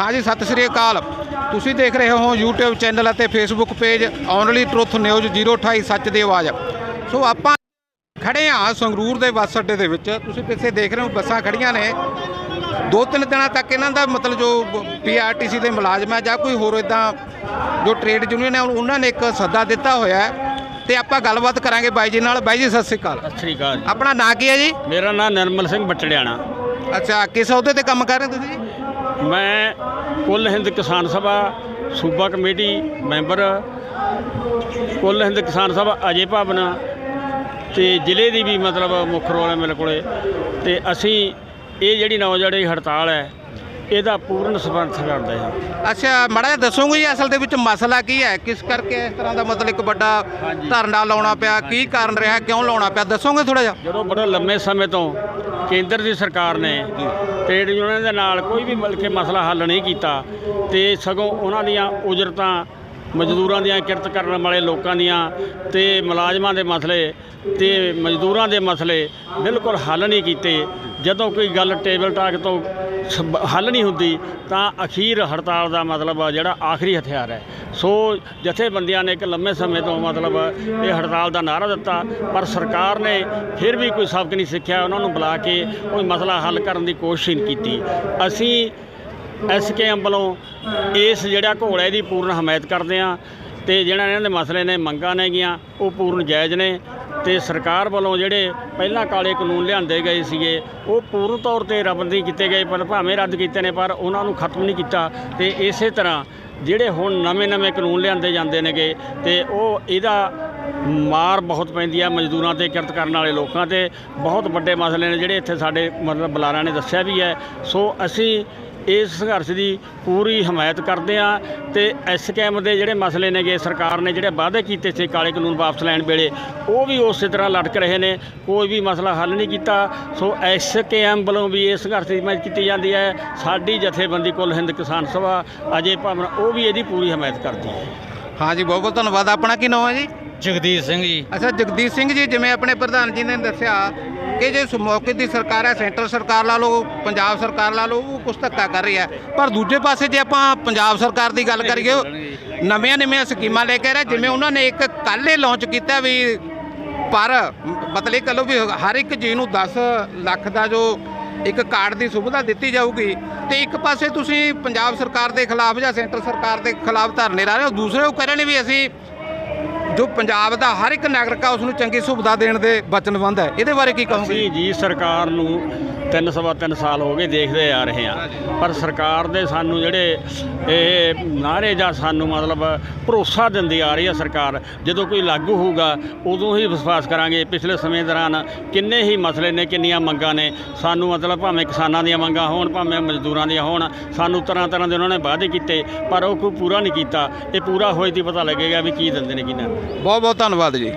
ਹਾਂਜੀ ਸਤਿ ਸ੍ਰੀ ਅਕਾਲ। ਤੁਸੀਂ ਦੇਖ ਰਹੇ ਹੋ YouTube ਚੈਨਲ ਅਤੇ Facebook page only truth news 028 ਸੱਚ ਦੀ ਆਵਾਜ਼। ਸੋ ਆਪਾਂ ਖੜੇ ਹਾਂ ਸੰਗਰੂਰ ਦੇ ਬੱਸ ਅੱਡੇ ਦੇ ਵਿੱਚ। ਤੁਸੀਂ ਪਿੱਛੇ ਦੇਖ ਰਹੇ ਹੋ ਬੱਸਾਂ ਖੜੀਆਂ ਨੇ। ਦੋ ਤਿੰਨ ਦਿਨਾਂ ਤੱਕ ਇਹਨਾਂ ਦਾ ਮਤਲਬ ਜੋ ਪੀਆਰਟੀਸੀ ਦੇ ਮੁਲਾਜ਼ਮ ਹੈ ਜਾਂ ਕੋਈ ਹੋਰ ਇਦਾਂ ਜੋ ਟ੍ਰੇਡ ਯੂਨੀਅਨ ਹੈ ਉਹਨਾਂ ਨੇ ਇੱਕ ਸੱਦਾ ਦਿੱਤਾ ਹੋਇਆ ਹੈ। ਤੇ ਆਪਾਂ ਗੱਲਬਾਤ ਕਰਾਂਗੇ ਬਾਈ ਜੀ ਨਾਲ। ਬਾਈ ਜੀ ਸਤਿ ਸ੍ਰੀ ਅਕਾਲ। ਸਤਿ ਸ੍ਰੀ ਅਕਾਲ ਆਪਣਾ ਨਾਂ ਕੀ ਹੈ ਜੀ? ਮੇਰਾ ਨਾਮ ਨਿਰਮਲ ਸਿੰਘ ਬਟੜਿਆਣਾ। ਅੱਛਾ ਕਿਸ ਅਹੁਦੇ ਤੇ ਕੰਮ ਕਰ ਰਹੇ ਤੁਸੀਂ ਜੀ? ਮੈਂ ਕੁੱਲ ਹਿੰਦ ਕਿਸਾਨ ਸਭਾ ਸੂਬਾ ਕਮੇਟੀ ਮੈਂਬਰ ਕੁੱਲ ਹਿੰਦ ਕਿਸਾਨ ਸਭਾ ਅਜੇ ਭਾਵਨਾ ਤੇ ਜ਼ਿਲ੍ਹੇ ਦੀ ਵੀ ਮਤਲਬ ਮੁੱਖ ਰੋਲ ਹੈ ਮੇਰੇ ਕੋਲੇ ਤੇ ਅਸੀਂ ਇਹ ਜਿਹੜੀ ਨੌਜਵਾਨੀ ਹੜਤਾਲ ਹੈ ਇਹਦਾ ਪੂਰਨ ਸਮਰਥਨ ਕਰਦੇ ਹਾਂ। ਅੱਛਾ ਮਾੜਾ ਦੱਸੋਗੇ ਅਸਲ ਦੇ ਵਿੱਚ ਮਸਲਾ ਕੀ ਹੈ? ਕਿਸ ਕਰਕੇ ਇਸ ਤਰ੍ਹਾਂ ਦਾ ਮਤਲਬ ਇੱਕ ਵੱਡਾ। ਧਰਨਾ ਲਾਉਣਾ ਪਿਆ? ਕੀ ਕਾਰਨ ਰਿਹਾ? ਕਿਉਂ ਲਾਉਣਾ ਪਿਆ? ਦੱਸੋਗੇ ਥੋੜਾ ਜਿਹਾ? ਜਦੋਂ ਬੜੇ ਲੰਮੇ ਸਮੇਂ ਤੋਂ ਕੇਂਦਰ ਦੀ ਸਰਕਾਰ ਨੇ ਟ੍ਰੇਡ ਯੂਨੀਅਨ ਦੇ ਨਾਲ ਕੋਈ ਵੀ ਮਿਲ ਕੇ ਮਸਲਾ ਹੱਲ ਨਹੀਂ ਕੀਤਾ ਤੇ ਸਗੋਂ ਉਹਨਾਂ ਦੀਆਂ ਉਜਰਤਾਂ, ਮਜ਼ਦੂਰਾਂ ਦੀਆਂ ਕਿਰਤ ਕਰਨ ਵਾਲੇ ਲੋਕਾਂ ਦੀਆਂ ਤੇ ਮੁਲਾਜ਼ਮਾਂ ਦੇ ਮਸਲੇ ਤੇ ਮਜ਼ਦੂਰਾਂ ਦੇ ਮਸਲੇ ਬਿਲਕੁਲ ਹੱਲ ਨਹੀਂ ਕੀਤੇ। ਜਦੋਂ ਕੋਈ ਗੱਲ ਟੇਬਲ ਟਾਕ ਤੋਂ ਸਬ- ਹੱਲ ਨਹੀਂ ਹੁੰਦੀ ਤਾਂ ਅਖੀਰ ਹੜਤਾਲ ਦਾ ਮਤਲਬ ਜਿਹੜਾ ਆਖਰੀ ਹਥਿਆਰ ਹੈ। ਸੋ ਜਥੇਬੰਦੀਆਂ ਨੇ ਇੱਕ ਲੰਮੇ ਸਮੇਂ ਤੋਂ ਮਤਲਬ ਇਹ ਹੜਤਾਲ ਦਾ ਨਾਅਰਾ ਦਿੱਤਾ, ਪਰ ਸਰਕਾਰ ਨੇ ਫਿਰ ਵੀ ਕੋਈ ਸਬਕ ਨਹੀਂ ਸਿੱਖਿਆ, ਉਹਨਾਂ ਨੂੰ ਬੁਲਾ ਕੇ ਕੋਈ ਮਸਲਾ ਹੱਲ ਕਰਨ ਦੀ ਕੋਸ਼ਿਸ਼ ਨਹੀਂ ਕੀਤੀ। ਅਸੀਂ ਐਸਕੇਐਮ ਵੱਲੋਂ ਇਸ ਜਿਹੜਾ ਘੋੜੇ ਦੀ ਪੂਰਨ ਹਮਾਇਤ ਕਰਦੇ ਹਾਂ ਤੇ ਜਿਹੜਾ ਇਹਨਾਂ ਦੇ ਮਸਲੇ ਨੇ, ਮੰਗਾਂ ਨੇਗੀਆਂ ਉਹ ਪੂਰਨ ਜਾਇਜ਼ ਨੇ ਤੇ ਸਰਕਾਰ ਵੱਲੋਂ ਜਿਹੜੇ ਪਹਿਲਾਂ ਕਾਲੇ ਕਾਨੂੰਨ ਲਿਆਂਦੇ ਗਏ ਸੀਗੇ, ਉਹ ਪੂਰਨ ਤੌਰ ਤੇ ਰੱਦ ਨਹੀਂ ਕੀਤੇ ਗਏ, ਪਰ ਭਾਵੇਂ ਰੱਦ ਕੀਤੇ ਨੇ, ਪਰ ਉਹਨਾਂ ਨੂੰ ਖਤਮ ਨਹੀਂ ਕੀਤਾ ਤੇ ਇਸੇ ਤਰ੍ਹਾਂ ਜਿਹੜੇ ਹੁਣ ਨਵੇਂ-ਨਵੇਂ ਕਾਨੂੰਨ ਲਿਆਂਦੇ ਜਾਂਦੇ ਨੇਗੇ ਤੇ ਉਹ ਇਹਦਾ ਮਾਰ ਬਹੁਤ ਪੈਂਦੀ ਆ ਮਜ਼ਦੂਰਾਂ ਤੇ, ਕਿਰਤ ਕਰਨ ਵਾਲੇ ਲੋਕਾਂ ਤੇ। ਬਹੁਤ ਵੱਡੇ ਮਸਲੇ ਨੇ ਜਿਹੜੇ ਇੱਥੇ ਸਾਡੇ ਮਤਲਬ ਬੁਲਾਰਿਆਂ ਨੇ ਦੱਸਿਆ ਵੀ ਹੈ। ਸੋ ਅਸੀਂ ਇਸ ਸੰਘਰਸ਼ ਦੀ ਪੂਰੀ ਹਮਾਇਤ ਕਰਦੇ ਆ ਤੇ ਐਸਕੇਐਮ ਦੇ ਜਿਹੜੇ ਮਸਲੇ ਨੇਗੇ ਸਰਕਾਰ ਨੇ ਜਿਹੜੇ ਵਾਅਦੇ ਕੀਤੇ ਸੀ ਕਾਲੇ ਕਾਨੂੰਨ ਵਾਪਸ ਲੈਣ ਵੇਲੇ ਉਹ ਵੀ ਉਸੇ ਤਰ੍ਹਾਂ ਲਟਕ ਰਹੇ ਨੇ ਕੋਈ ਵੀ ਮਸਲਾ ਹੱਲ ਨਹੀਂ ਕੀਤਾ। ਸੋ ਐਸਕੇਐਮ ਵੱਲੋਂ ਵੀ ਇਸ ਸੰਘਰਸ਼ ਦੀ ਹਮਾਇਤ ਕੀਤੀ ਜਾਂਦੀ ਹੈ। ਸਾਡੀ ਜਥੇਬੰਦੀ ਕੁੱਲ ਹਿੰਦ ਕਿਸਾਨ ਸਭਾ ਅਜੇ ਭਾਵਨਾ ਉਹ ਵੀ ਇਹਦੀ ਪੂਰੀ ਹਮਾਇਤ ਕਰਦੀ ਹੈ। ਹਾਂਜੀ ਬਹੁਤ ਬਹੁਤ ਧੰਨਵਾਦ। ਆਪਣਾ ਕੀ ਨਾਮ ਹੈ ਜੀ? ਜਗਦੀਸ਼ ਸਿੰਘ ਜੀ। ਅੱਛਾ ਜਗਦੀਸ਼ ਸਿੰਘ ਜੀ ਜਿਵੇਂ ਆਪਣੇ ਪ੍ਰਧਾਨ ਜੀ ਨੇ ਦੱਸਿਆ ਕਿ ਜੇ ਮੌਕੇ ਦੀ ਸਰਕਾਰ ਹੈ, ਸੈਂਟਰ ਸਰਕਾਰ ਲਾ ਲਓ, ਪੰਜਾਬ ਸਰਕਾਰ ਲਾ ਲਓ, ਉਹ ਕੁਛ ਧੱਕਾ ਕਰ ਰਹੀ ਹੈ। ਪਰ ਦੂਜੇ ਪਾਸੇ ਜੇ ਆਪਾਂ ਪੰਜਾਬ ਸਰਕਾਰ ਦੀ ਗੱਲ ਕਰੀਏ, ਨਵੀਆਂ ਨਵੀਆਂ ਸਕੀਮਾਂ ਲੈ ਕੇ ਆ ਜਿਵੇਂ ਉਹਨਾਂ ਨੇ ਇੱਕ ਕੱਲ੍ਹ ਹੀ ਲਾਂਚ ਕੀਤਾ ਵੀ ਪਰ ਮਤਲਬ ਇਹ ਕਹ ਵੀ ਹਰ ਇੱਕ ਜੀ ਨੂੰ 10 ਲੱਖ ਦਾ ਜੋ ਇੱਕ ਕਾਰਡ ਦੀ ਸੁਵਿਧਾ ਦਿੱਤੀ ਜਾਊਗੀ, ਤੇ ਇੱਕ ਪਾਸੇ ਤੁਸੀਂ ਪੰਜਾਬ ਸਰਕਾਰ ਦੇ ਖਿਲਾਫ ਜਾਂ ਸੈਂਟਰ ਸਰਕਾਰ ਦੇ ਖਿਲਾਫ ਧਰਨੇ ਲਾ ਰਹੇ ਹੋ, ਦੂਸਰੇ ਉਹ ਕਹਿ ਰਹੇ ਨੇ ਵੀ ਅਸੀਂ ਜੋ ਪੰਜਾਬ ਦਾ ਹਰ ਇੱਕ ਨਾਗਰਿਕ ਆ ਉਸ ਨੂੰ ਚੰਗੀ ਸੁਵਿਧਾ ਦੇਣ ਦੇ ਵਚਨਬੰਦ ਹੈ। ਇਹਦੇ ਬਾਰੇ ਕੀ ਕਹੋਗੇ? ਜੀ ਸਰਕਾਰ ਨੂੰ ਤਿੰਨ ਸਵਾ ਤਿੰਨ ਸਾਲ ਹੋ ਗਏ ਦੇਖਦੇ ਆ ਰਹੇ ਹਾਂ। ਪਰ ਸਰਕਾਰ ਦੇ ਸਾਨੂੰ ਜਿਹੜੇ ਇਹ ਨਾਰੇ ਜਾਂ ਸਾਨੂੰ ਮਤਲਬ ਭਰੋਸਾ ਦਿੰਦੀ ਆ ਰਹੀ ਹੈ ਸਰਕਾਰ, ਜਦੋਂ ਕੋਈ ਲਾਗੂ ਹੋਊਗਾ, ਉਦੋਂ ਹੀ ਵਿਸ਼ਵਾਸ ਕਰਾਂਗੇ ਪਿਛਲੇ ਸਮੇਂ ਦੌਰਾਨ ਕਿੰਨੇ ਹੀ ਮਸਲੇ ਨੇ, ਕਿੰਨੀਆਂ ਮੰਗਾਂ ਨੇ। ਸਾਨੂੰ ਮਤਲਬ ਭਾਵੇਂ ਕਿਸਾਨਾਂ ਦੀਆਂ ਮੰਗਾਂ ਹੋਣ, ਭਾਵੇਂ ਮਜ਼ਦੂਰਾਂ ਦੀਆਂ ਹੋਣ, ਸਾਨੂੰ ਤਰ੍ਹਾਂ ਤਰ੍ਹਾਂ ਦੇ ਉਹਨਾਂ ਨੇ ਵਾਅਦੇ ਕੀਤੇ, ਪਰ ਉਹ ਕੋਈ ਪੂਰਾ ਨਹੀਂ ਕੀਤਾ। ਇਹ ਪੂਰਾ ਹੋਏ ਦੀ ਪਤਾ ਲੱਗੇਗਾ ਵੀ ਕੀ ਦਿੰਦੇ ਨੇ, ਕੀ ਨਾ ਬਹੁਤ ਬਹੁਤ ਧੰਨਵਾਦ ਜੀ।